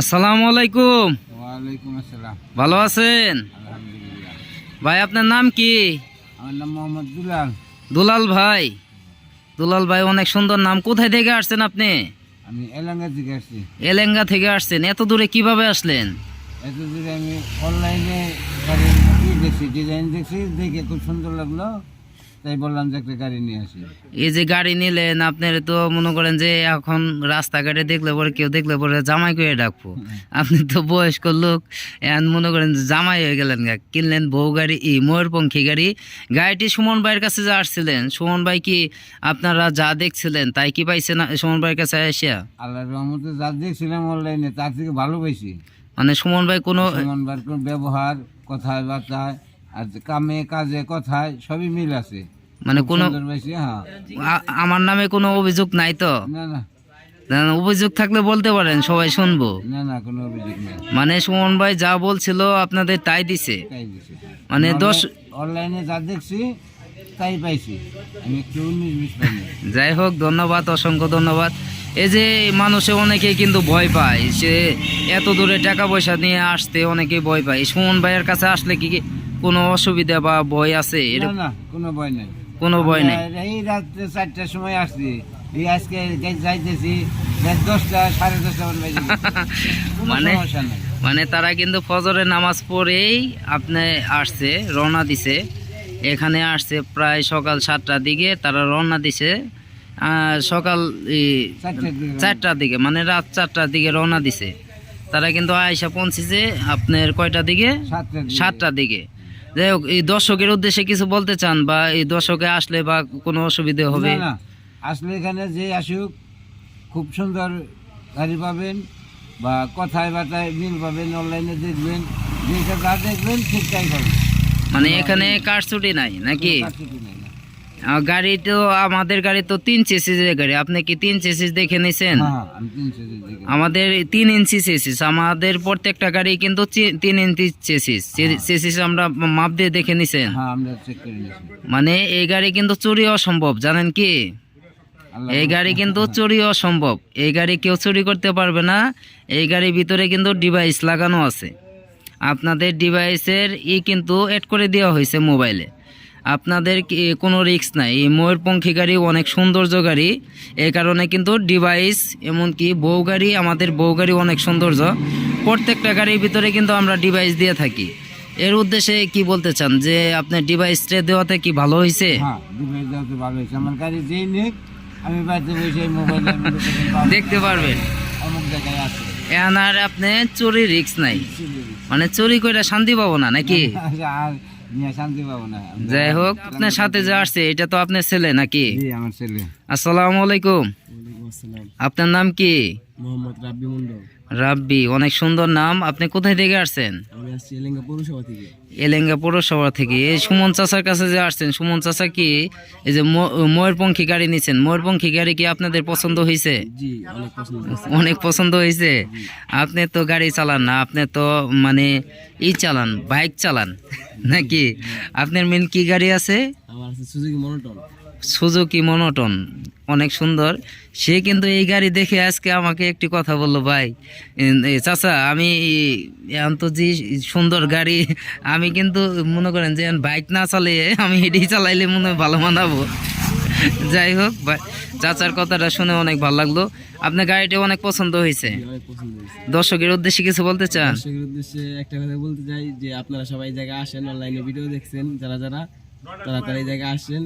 আসসালামু আলাইকুম। ওয়ালাইকুম আসসালাম। ভালো আছেন? আলহামদুলিল্লাহ। ভাই আপনার নাম কি? আমার নাম মোহাম্মদ দুলাল। দুলাল ভাই। দুলাল ভাই অনেক সুন্দর নাম। কোথায় থেকে আসছেন আপনি? আমি এলাঙ্গা থেকে আসছি। এলেঙ্গা থেকে আসছেন। এত দূরে কীভাবে আসলেন? এত দূরে আমি অনলাইনে দেখছি ডিজাইন দেখছি দেখে খুব সুন্দর লাগল। তাই বললাম যে একটা গাড়ি নিয়ে আসি। এই যে গাড়ি নিলেন আপনার তো মনে করেন যে এখন রাস্তাঘাটে দেখলে পরে কেউ দেখলে পরে জামাই করে ডাকবো। আপনি তো বয়স্ক লোক এখন মনে করেন যে জামাই হয়ে গেলেন গা। কিনলেন বউ গাড়ি ই ময়ূরপঙ্খী গাড়ি। গাড়িটি সুমন ভাইয়ের কাছে যা আসছিলেন সুমন ভাই কি আপনারা যা দেখছিলেন তাই কি পাইছেন সুমন ভাইয়ের কাছে এসে আল্লাহর রহমতে যা দেখছিলাম অনলাইনে তার থেকে ভালো পাইছি। মানে সুমন ভাই কোনো সমান বার কোন ব্যবহার কথায় বার্তায় আর কামে কাজে কথায় সবই মিল আছে। মানে কোনো হ্যাঁ। আমার নামে কোনো অভিযোগ নাই তো? না না। অভিযোগ থাকলে বলতে পারেন সবাই শুনব। না না অভিযোগ মানে সুমন ভাই যা বলছিল আপনাদের তাই দিছে? তাই দিছে মানে দশ অনলাইনে যা দেখছি তাই পাইছি। আমি একটু যাই হোক ধন্যবাদ অসংখ্য ধন্যবাদ। এই যে মানুষে অনেকেই কিন্তু ভয় পায় সে এত দূরে টাকা পয়সা নিয়ে আসতে অনেকে ভয় পায়। সুমন ভাইয়ের কাছে আসলে কি কি কোনো অসুবিধা বা ভয় আছে? না এরকম না কোনো ভয় নাই। কোনো ভয় নেই? এই রাত্রে চারটার সময় আসছি। এই আজকে যাই- যাইতেছি দশটা সাড়ে দশটা মানে- মানে তারা কিন্তু ফজরের নামাজ পড়েই আপনি আসছে রওনা দিছে। এখানে আসছে প্রায় সকাল সাতটার দিকে তারা রওনা দিছে। সকাল চারটার দিকে মানে রাত চারটার দিকে রওনা দিছে। তারা কিন্তু আয়সা পৌঁছেছে আপনার কয়টার দিকে। সাতটার দিকে। যাই হোক এই দর্শকের উদ্দেশ্যে কিছু বলতে চান বা এই দর্শকে আসলে বা কোনো অসুবিধে হবে? না, না। আসলে এখানে যে আসুক খুব সুন্দর গাড়ি পাবেন বা কথায় বার্তায় মিল পাবেন অনলাইনে দেখবেন যেটা যা দেখবেন ঠিক তাই পাবেন মানে এখানে কার ছুটি নাই নাকি? কোনো কারচুপি নাই। না। আহ, গাড়ি তো আমাদের গাড়ি তো তিন চেসিসের গাড়ি। আপনি কি তিন চেসিস দেখে নিছেন? হ্যাঁ দেখি আমাদের তিন ইঞ্চি চেসিস। আমাদের প্রত্যেকটা গাড়ি কিন্তু তিন ইঞ্চি চেসিস। চেসিস আমরা মাপ দিয়ে দেখে নিছেন। হ্যাঁ মানে এই গাড়ি কিন্তু চুরি অসম্ভব জানেন কি? এই গাড়ি কিন্তু চুরি অসম্ভব। এই গাড়ি কেউ চুরি করতে পারবে না। এই গাড়ির ভিতরে কিন্তু ডিভাইস লাগানো আছে। আপনাদের ডিভাইসের ই কিন্তু অ্যাড করে দেওয়া হয়েছে মোবাইলে। আপনাদের কি- কোনো রিস্ক নাই। এই ময়ূরপঙ্খী গাড়ি অনেক সৌন্দর্য গাড়ি। এই কারণে কিন্তু ডিভাইস এমনকি বউ গাড়ি আমাদের বউ গাড়ি অনেক সৌন্দর্য। প্রত্যেকটা গাড়ির ভিতরে কিন্তু আমরা ডিভাইস দিয়ে থাকি। এর উদ্দেশ্যে কি বলতে চান? যে আপনার ডিভাইসটা দেওয়াতে কি ভালো হয়েছে হ্যাঁ হয়েছে দেখতে পারবেন। আর আপনি চুরি রিক্স নাই। মানে চুরি করে শান্তি পাবো না নাকি? যাই হোক আপনার সাথে যে আসছে এটা তো আপনার ছেলে নাকি? আসসালামু আলাইকুম। আপনার নাম কি? মোহাম্মদ রাব্বি মন্ডল রাব্বি অনেক সুন্দর নাম। আপনি কোথায় থেকে আসছেন? আমি আসছি এলেঙ্গা পৌরসভা থেকে। এলেঙ্গা পৌরসভা থেকে। এই সুমন চাচার কাছে যে আসছেন সুমন চাচা কি? এই যে ময়ূরপঙ্খী গাড়ি নিছেন। ময়ূরপঙ্খী গাড়ি কি আপনাদের পছন্দ হয়েছে জি অনেক পছন্দ অনেক পছন্দ হয়েছে আপনি তো গাড়ি চালান না আপনি তো মানে ই চালান বাইক চালান নাকি? আপনার মেন কি গাড়ি আছে? আমার আছে সুজুকি মনোটন। সুজুকি মনোটন অনেক সুন্দর। সে কিন্তু এই গাড়ি দেখে আজকে আমাকে একটি কথা বলল ভাই চাচা আমি এখন তো যে সুন্দর গাড়ি আমি কিন্তু মনে করেন যে বাইক না চালিয়ে আমি এটাই চালাইলে মনে হয় ভালো মানাবো। যাই হোক চাচার কথাটা শুনে অনেক ভালো লাগল। আপনার গাড়িটা অনেক পছন্দ হয়েছে? অনেক পছন্দ হয়েছে। দর্শকের উদ্দেশ্যে কিছু বলতে চান? দর্শকের উদ্দেশ্যে একটা কথা বলতে চাই যে আপনারা সবাই জায়গায় আসেন অনলাইনে ভিডিও দেখছেন যারা যারা জায়গায় আসেন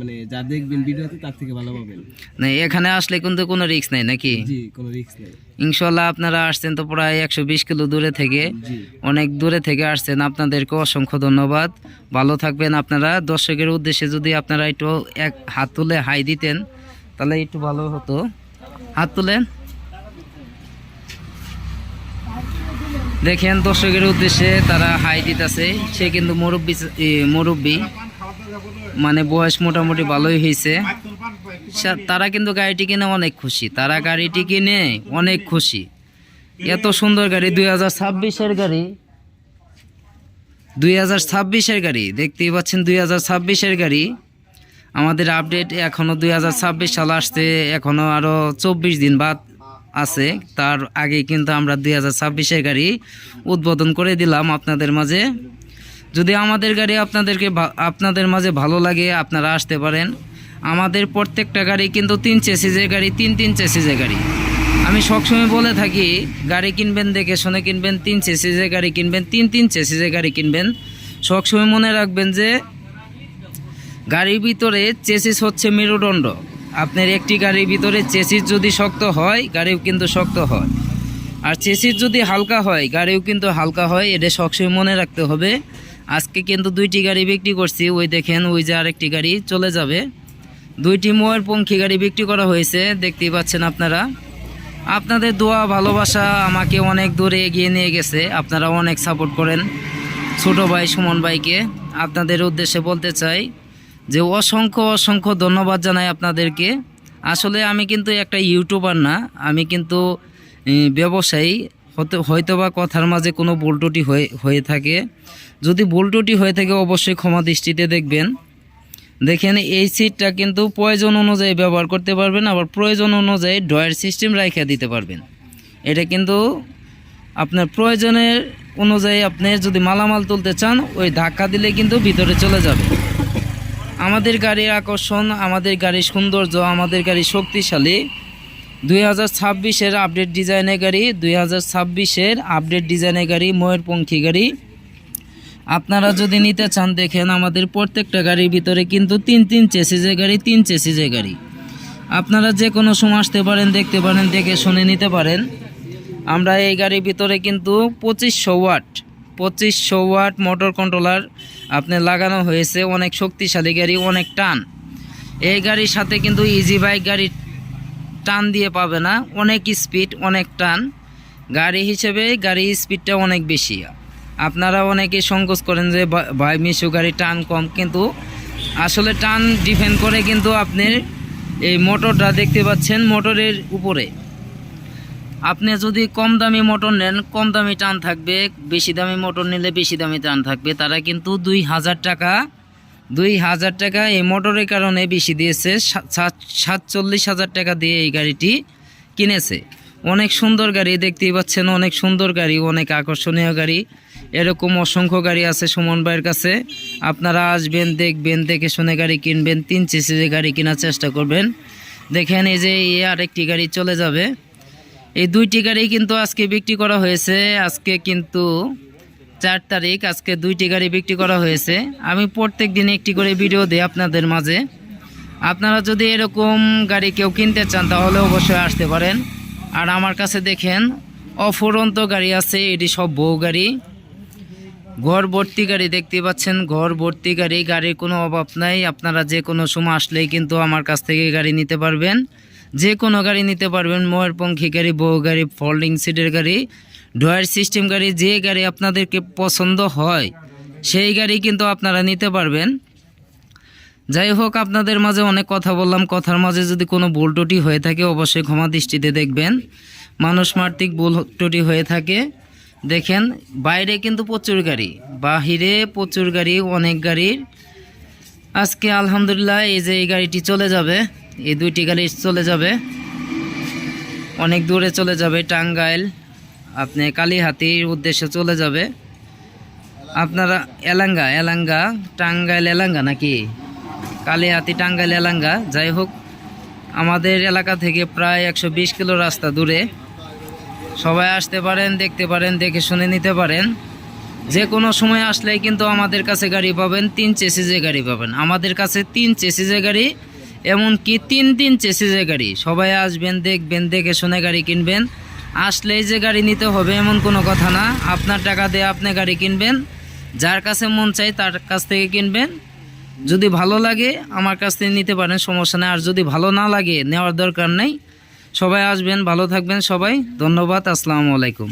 মানে যা দেখবেন ভিডিওতে তার থেকে ভালো পাবেন। না এখানে আসলে কিন্তু কোনো রিস্ক নাই নাকি? জি কোনো রিস্ক নেই। ইনশাল্লাহ আপনারা আসছেন তো প্রায় একশো বিশ কিলো দূরে থেকে। অনেক দূরে থেকে আসছেন। আপনাদেরকে অসংখ্য ধন্যবাদ। ভালো থাকবেন আপনারা। দর্শকের উদ্দেশ্যে যদি আপনারা একটু এক হাত তুলে হাই দিতেন তাহলে একটু ভালো হতো। হাত তুলেন। দেখেন দর্শকের উদ্দেশ্যে তারা হাই দিতেছে। সে কিন্তু মুরব্বী মুরব্বী। মানে বয়স মোটামুটি ভালোই হয়েছে। তারা কিন্তু গাড়িটি কিনে অনেক খুশি। তারা গাড়িটি কিনে অনেক খুশি। এত সুন্দর গাড়ি, দুই হাজার ছাব্বিশের গাড়ি। দুই হাজার ছাব্বিশের গাড়ি, দেখতেই পাচ্ছেন দুই হাজার ছাব্বিশের গাড়ি। আমাদের আপডেট এখনও দুই হাজার ছাব্বিশ সাল আসতে এখনও আরও চব্বিশ দিন বাদ আছে। তার আগে কিন্তু আমরা দুই হাজার ছাব্বিশের গাড়ি উদ্বোধন করে দিলাম আপনাদের মাঝে। যদি আমাদের গাড়ি আপনাদেরকে আপনাদের মাঝে ভালো লাগে, আপনারা আসতে পারেন। আমাদের প্রত্যেকটা গাড়ি কিন্তু তিন চেসিজের গাড়ি, তিন তিন চেসিজের গাড়ি। আমি সবসময় বলে থাকি, গাড়ি কিনবেন দেখে শুনে কিনবেন, তিন চেসিজের গাড়ি কিনবেন, তিন তিন চেসিজের গাড়ি কিনবেন। সবসময় মনে রাখবেন যে, গাড়ির ভিতরে চেসিস হচ্ছে মেরুদণ্ড। আপনার একটি গাড়ির ভিতরে চেসিস যদি শক্ত হয়, গাড়িও কিন্তু শক্ত হয়। আর চেসিস যদি হালকা হয়, গাড়িও কিন্তু হালকা হয়, এটা সবসময় মনে রাখতে হবে। আজকে কিন্তু দুইটি গাড়ি বিক্রি করছি। ওই দেখেন, ওই যে আরেকটি গাড়ি চলে যাবে। দুইটি মোয়ের পঙ্খী গাড়ি বিক্রি করা হয়েছে, দেখতেই পাচ্ছেন আপনারা। আপনাদের দোয়া, ভালোবাসা আমাকে অনেক দূরে এগিয়ে নিয়ে গেছে। আপনারা অনেক সাপোর্ট করেন ছোট ভাই সুমন ভাইকে। আপনাদের উদ্দেশ্যে বলতে চাই যে অসংখ্য অসংখ্য ধন্যবাদ জানাই আপনাদেরকে। আসলে আমি কিন্তু একটা ইউটিউবার না, আমি কিন্তু ব্যবসায়ী। হয়তোবা কথার মাঝে কোনো ত্রুটি হয়ে হয়ে থাকে। যদি ত্রুটি হয়ে থাকে, অবশ্যই ক্ষমা দৃষ্টিতে দেখবেন। দেখেন, এই সিটটা কিন্তু প্রয়োজন অনুযায়ী ব্যবহার করতে পারবেন, আবার প্রয়োজন অনুযায়ী ড্রয়ার সিস্টেম রাইখা দিতে পারবেন। এটা কিন্তু আপনার প্রয়োজনের অনুযায়ী আপনি যদি মালামাল তুলতে চান, ওই ধাক্কা দিলে কিন্তু ভিতরে চলে যাবে। আমাদের গাড়ির আকর্ষণ, আমাদের গাড়ির সৌন্দর্য, আমাদের গাড়ি শক্তিশালী। দুই হাজার ছাব্বিশের আপডেট ডিজাইনের গাড়ি, দুই হাজার ছাব্বিশের আপডেট ডিজাইনের গাড়ি, ময়ূরপঙ্খী গাড়ি। আপনারা যদি নিতে চান, দেখেন আমাদের প্রত্যেকটা গাড়ির ভিতরে কিন্তু তিন তিন চেসিজে গাড়ি, তিন চেসিজের গাড়ি। আপনারা যে কোনো সময় আসতে পারেন, দেখতে পারেন, দেখে শুনে নিতে পারেন। আমরা এই গাড়ির ভিতরে কিন্তু পঁচিশশো ওয়াট পঁচিশশো ওয়াট মোটর কন্ট্রোলার আপনি লাগানো হয়েছে। অনেক শক্তিশালী গাড়ি, অনেক টান। এই গাড়ির সাথে কিন্তু ইজি বাইক গাড়ি টান দিয়ে পাবে না, অনেক স্পিড অনেক টান। গাড়ি হিসেবে গাড়ির স্পিডটা অনেক বেশি। আপনারা অনেকে সংকোচ করেন যে, ভাই মিশু গাড়ি টান কম। কিন্তু আসলে টান ডিপেন্ড করে কিন্তু আপনি এই মোটরটা দেখতে পাচ্ছেন মোটরের উপরে। আপনি যদি কম দামি মোটর নেন, কম দামি টান থাকবে। বেশি দামি মোটর নিলে বেশি দামি টান থাকবে। তারা কিন্তু দুই হাজার টাকা দুই হাজার টাকা এই মোটরের কারণে বেশি দিয়েছে সাত- সাত- সাতচল্লিশ হাজার টাকা দিয়ে এই গাড়িটি কিনেছে। অনেক সুন্দর গাড়ি, দেখতেই পাচ্ছেন, অনেক সুন্দর গাড়ি, অনেক আকর্ষণীয় গাড়ি। এরকম অসংখ্য গাড়ি আছে সুমন ভাইয়ের কাছে। আপনারা আসবেন, দেখবেন, দেখে শুনে গাড়ি কিনবেন, তিন সিসির গাড়ি কেনার চেষ্টা করবেন। দেখেন এই যে আরেকটি গাড়ি চলে যাবে। এই দুইটি গাড়ি কিন্তু আজকে বিক্রি করা হয়েছে। আজকে কিন্তু চার তারিখ আজকে দুইটি গাড়ি বিক্রি করা হয়েছে। আমি প্রত্যেক দিন একটি করে ভিডিও দিই আপনাদের মাঝে। আপনারা যদি এরকম গাড়ি কেউ কিনতে চান, তাহলে অবশ্যই আসতে পারেন। আর আমার কাছে দেখেন, অফুরন্ত গাড়ি আছে, এটি সব বউ গাড়ি। ঘর ভর্তি গাড়ি দেখতে পাচ্ছেন ঘর ভর্তি গাড়ি, গাড়ির কোনো অভাব নাই। আপনারা যে কোনো সময় আসলেই কিন্তু আমার কাছ থেকে গাড়ি নিতে পারবেন। যে কোনো গাড়ি নিতে পারবেন, ময়ূরপঙ্খী গাড়ি, বউ গাড়ি, ফোল্ডিং সিটের গাড়ি। ড্রয়ার সিস্টেম গাড়ি যে গাড়ি আপনাদেরকে পছন্দ হয়, সেই গাড়ি কিন্তু আপনারা নিতে পারবেন। যাই হোক, আপনাদের মাঝে অনেক কথা বললাম। কথার মাঝে যদি কোনো ভুল ত্রুটি হয়ে থাকে, অবশ্যই ক্ষমা দৃষ্টিতে দেখবেন। মানুষ মার্তিক ভুল ত্রুটি হয়ে থাকে। দেখেন, বাইরে কিন্তু প্রচুর গাড়ি, বাহিরে প্রচুর গাড়ি, অনেক গাড়ির আজকে আলহামদুলিল্লাহ এই যে এই গাড়িটি চলে যাবে, এই দুইটি গাড়ি চলে যাবে, অনেক দূরে চলে যাবে টাঙ্গাইল। আপনি কালীহাতির উদ্দেশ্যে চলে যাবে। আপনারা এলাঙ্গা এলাঙ্গা, টাঙ্গাইল এলাঙ্গা নাকি? কালীহাতি, টাঙ্গাইল এলাঙ্গা। যাই হোক, আমাদের এলাকা থেকে প্রায় একশো বিশ কিলো রাস্তা দূরে। সবাই আসতে পারেন, দেখতে পারেন, দেখে শুনে নিতে পারেন। যে কোনো সময় আসলেই কিন্তু আমাদের কাছে গাড়ি পাবেন, তিন চেসিজে গাড়ি পাবেন। আমাদের কাছে তিন চেসিজে গাড়ি, এমনকি তিন তিন চেসিজে গাড়ি। সবাই আসবেন, দেখবেন, দেখে শুনে গাড়ি কিনবেন। আসলেই যে গাড়ি নিতে হবে এমন কোনো কথা না। আপনার টাকা দিয়ে আপনি গাড়ি কিনবেন, যার কাছে মন চাই তার কাছ থেকে কিনবেন। যদি ভালো লাগে আমার কাছ থেকে নিতে পারেন, সমস্যা নেই। আর যদি ভালো না লাগে, নেওয়ার দরকার নেই। সবাই আসবেন, ভালো থাকবেন সবাই। ধন্যবাদ, আসসালামু আলাইকুম।